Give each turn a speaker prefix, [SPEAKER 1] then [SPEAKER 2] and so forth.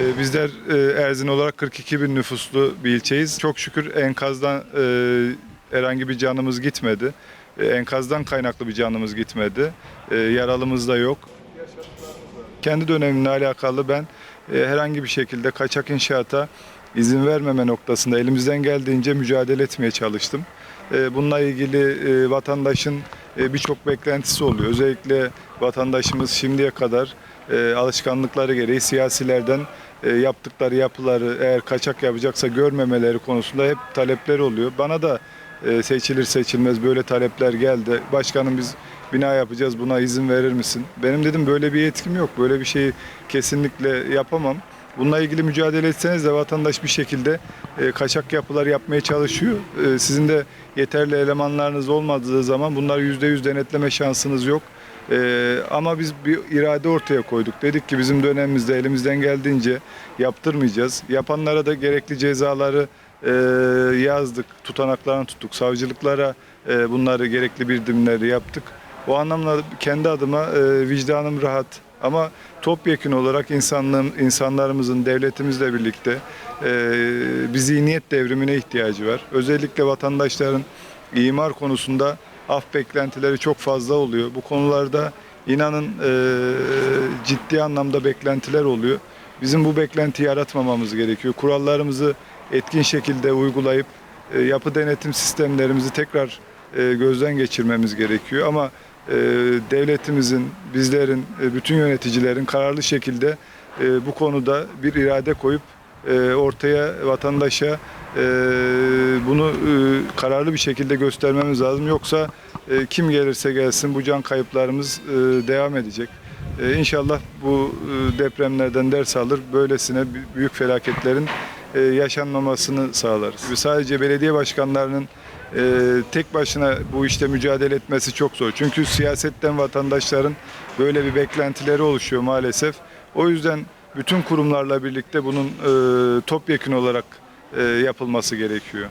[SPEAKER 1] Ee, Bizler e, Erzin olarak 42 bin nüfuslu bir ilçeyiz. Çok şükür enkazdan e, herhangi bir canımız gitmedi. E, Enkazdan kaynaklı bir canımız gitmedi. Yaralımız da yok. Kendi dönemimle alakalı ben herhangi bir şekilde kaçak inşaata izin vermeme noktasında elimizden geldiğince mücadele etmeye çalıştım. E, Bununla ilgili e, vatandaşın e, birçok beklentisi oluyor. Özellikle vatandaşımız şimdiye kadar e, alışkanlıkları gereği siyasilerden yaptıkları yapıları eğer kaçak yapacaksa görmemeleri konusunda hep talepler oluyor. Bana da seçilir seçilmez böyle talepler geldi. Başkanım biz bina yapacağız buna izin verir misin? Benim dedim böyle bir yetkim yok. Böyle bir şeyi kesinlikle yapamam. Bununla ilgili mücadele etseniz de vatandaş bir şekilde e, kaçak yapılar yapmaya çalışıyor. E, sizin de yeterli elemanlarınız olmadığı zaman bunlar %100 denetleme şansınız yok. E, ama biz bir irade ortaya koyduk. Dedik ki bizim dönemimizde elimizden geldiğince yaptırmayacağız. Yapanlara da gerekli cezaları e, yazdık. Tutanaklarını tuttuk. Savcılıklara e, bunları gerekli bildirimleri yaptık. O anlamda kendi adıma e, vicdanım rahat. Ama topyekun olarak insanlığın, insanlarımızın devletimizle birlikte e, bir zihniyet devrimine ihtiyacı var. Özellikle vatandaşların imar konusunda af beklentileri çok fazla oluyor. Bu konularda inanın e, ciddi anlamda beklentiler oluyor. Bizim bu beklentiyi yaratmamamız gerekiyor. Kurallarımızı etkin şekilde uygulayıp e, yapı denetim sistemlerimizi tekrar e, gözden geçirmemiz gerekiyor. Ama devletimizin, bizlerin, e, bütün yöneticilerin kararlı şekilde e, bu konuda bir irade koyup e, ortaya vatandaşa bunu kararlı bir şekilde göstermemiz lazım. Yoksa kim gelirse gelsin bu can kayıplarımız devam edecek. İnşallah bu depremlerden ders alır, böylesine bü- büyük felaketlerin yaşanmamasını sağlarız. Sadece belediye başkanlarının e, tek başına bu işte mücadele etmesi çok zor. Çünkü siyasetten vatandaşların böyle bir beklentileri oluşuyor maalesef. O yüzden bütün kurumlarla birlikte bunun e, topyekun olarak e, yapılması gerekiyor.